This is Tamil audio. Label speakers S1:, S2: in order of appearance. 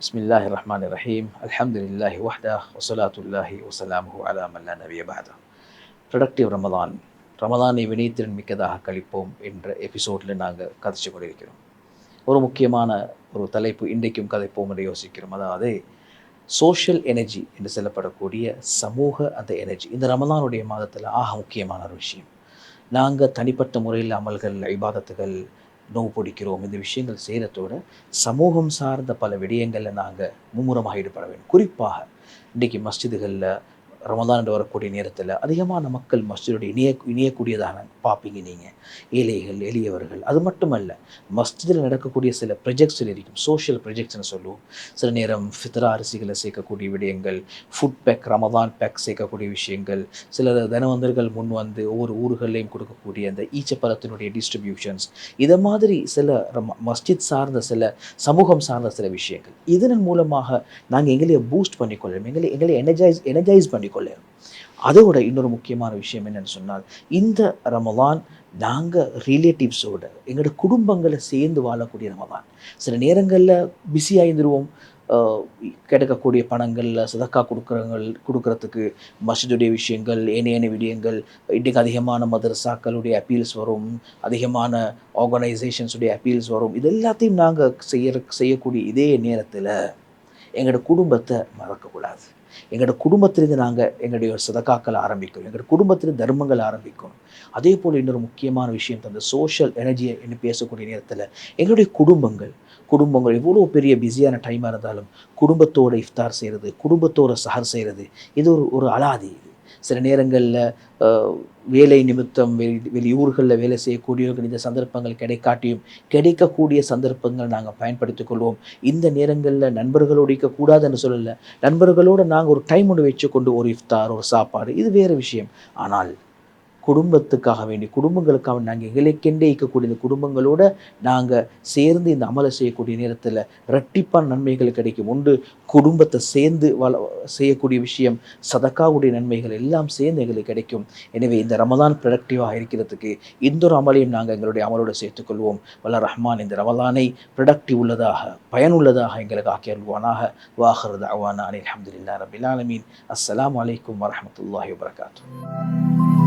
S1: பிஸ்மில்லாஹி ரஹ்மான் ரஹீம் அல்ஹம்துலில்லாஹி வஹ்தா வசலாத்துல்லாஹி வசலாமுஹு அலா மல்லா நபிய பஹதா ப்ரொடக்டிவ் ரமதான் ரமதானை வினைத்திறன் மிக்கதாக கழிப்போம் என்ற எபிசோடில் நாங்கள் கதைச்சு கொண்டிருக்கிறோம். ஒரு முக்கியமான ஒரு தலைப்பு இன்றைக்கும் கதைப்போம் என்று யோசிக்கிறோம். அதாவது சோஷியல் எனர்ஜி என்று சொல்லப்படக்கூடிய சமூக அந்த எனர்ஜி இந்த ரமதானுடைய மாதத்தில் ஆக முக்கியமான ஒரு விஷயம். நாங்கள் தனிப்பட்ட முறையில் அமல்கள் ஐபாதத்துகள் நோவு பிடிக்கிறோம். இந்த விஷயங்கள் செய்கிறதோட சமூகம் சார்ந்த பல விடயங்களில் நாங்கள் மும்முரமாக ஈடுபட வேண்டும். குறிப்பாக இன்றைக்கி மஸ்ஜிதுகளில் ரமதான் என்று வரக்கூடிய நேரத்தில் அதிகமான மக்கள் மஸ்ஜிதோடு இணைய இணையக்கூடியதாக பார்ப்பீங்க நீங்கள் ஏழைகள் எளியவர்கள். அது மட்டுமல்ல மஸ்ஜிதில் நடக்கக்கூடிய சில ப்ரொஜெக்ட்ஸில் இருக்கும். சோஷியல் ப்ரொஜெக்ட்ஸ்னு சொல்லுவோம். சில நேரம் ஃபித்ரா அரிசிகளை சேர்க்கக்கூடிய விடயங்கள் ஃபுட் பேக் ரமதான் பேக் சேர்க்கக்கூடிய விஷயங்கள் சில தனவந்தர்கள் முன் வந்து ஒவ்வொரு ஊர்களையும் கொடுக்கக்கூடிய அந்த ஈச்சப்பழத்தினுடைய டிஸ்ட்ரிபியூஷன்ஸ் இதை மாதிரி சில மஸ்ஜித் சார்ந்த சில சமூகம் சார்ந்த சில விஷயங்கள். இதன் மூலமாக நாங்கள் எங்களையே பூஸ்ட் பண்ணிக்கொள்ளணும். எங்களை எங்களை எனர்ஜைஸ் எனர்ஜைஸ் பண்ணிக்கொள்ளணும் அதோட இன்னொரு முக்கியமான விஷயம் என்னன்னு சொன்னால் இந்த ரமலான் நாங்கள் ரிலேட்டிவ்ஸோட எங்களோட குடும்பங்களை சேர்ந்து வாழக்கூடிய ரமலான். சில நேரங்களில் பிஸியாக இருந்துருவோம் கிடைக்கக்கூடிய பணங்களில் சதக்கா கொடுக்குறங்கள் கொடுக்கறதுக்கு மசிதுடைய விஷயங்கள் ஏனையான விடயங்கள் இன்றைக்கு அதிகமான மதரசாக்களுடைய அப்பீல்ஸ் வரும் அதிகமான ஆர்கனைசேஷன்ஸுடைய அப்பீல்ஸ் வரும். இது எல்லாத்தையும் நாங்கள் செய்ய செய்யக்கூடிய இதே நேரத்தில் எங்களோட குடும்பத்தை மறக்கக்கூடாது. எங்களோட குடும்பத்திலிருந்து நாங்கள் எங்களுடைய சதக்காக்கள் ஆரம்பிக்கணும் எங்களோட குடும்பத்திலிருந்து தர்மங்கள் ஆரம்பிக்கணும். அதே போல் இன்னொரு முக்கியமான விஷயம் தந்த சோஷியல் எனர்ஜியை என்று பேசக்கூடிய நேரத்தில் எங்களுடைய குடும்பங்கள். குடும்பங்கள் எவ்வளோ பெரிய பிஸியான டைமாக இருந்தாலும் குடும்பத்தோட இஃப்தார் செய்கிறது குடும்பத்தோட சஹர் செய்கிறது இது ஒரு ஒரு அலாதி இது. சில நேரங்களில் வேலை நிமித்தம் வெளி வெளியூர்களில் வேலை செய்யக்கூடியவர்கள் இந்த சந்தர்ப்பங்கள் கிடைக்காட்டியும் கிடைக்கக்கூடிய சந்தர்ப்பங்கள் நாங்கள் பயன்படுத்திக் கொள்வோம். இந்த நேரங்களில் நண்பர்களோடு இருக்கக்கூடாதுன்னு சொல்லலை. நண்பர்களோடு நாங்கள் ஒரு டைம் ஒன்று வச்சு கொண்டு ஒரு இஃப்தார் ஒரு சாப்பாடு இது வேறு விஷயம். ஆனால் குடும்பத்துக்காக வேண்டி குடும்பங்களுக்காக நாங்கள் எங்களுக்கெண்டே இருக்கக்கூடிய இந்த குடும்பங்களோட நாங்கள் சேர்ந்து இந்த அமலை செய்யக்கூடிய நேரத்தில் இரட்டிப்பான நன்மைகள் கிடைக்கும். ஒன்று குடும்பத்தை சேர்ந்து வள செய்யக்கூடிய விஷயம் சதக்காவுடைய நன்மைகள் எல்லாம் சேர்ந்து எங்களுக்கு கிடைக்கும். எனவே இந்த ரமதான் ப்ரொடக்டிவாக இருக்கிறதுக்கு இந்த ஒரு அமலையும் நாங்கள் எங்களுடைய அமலோடு சேர்த்துக்கொள்வோம் வல்ல ரஹ்மான் இந்த ரமதானை ப்ரொடக்டிவ் உள்ளதாக பயனுள்ளதாக எங்களுக்கு ஆக்கி அருள்வானாக. வாஹர் அவானா அலி அஹமதுல்லா ரபிலாலமீன் அஸ்லாம் வலைக்கம் வரமத்துல்லாஹி வரகாத்தூ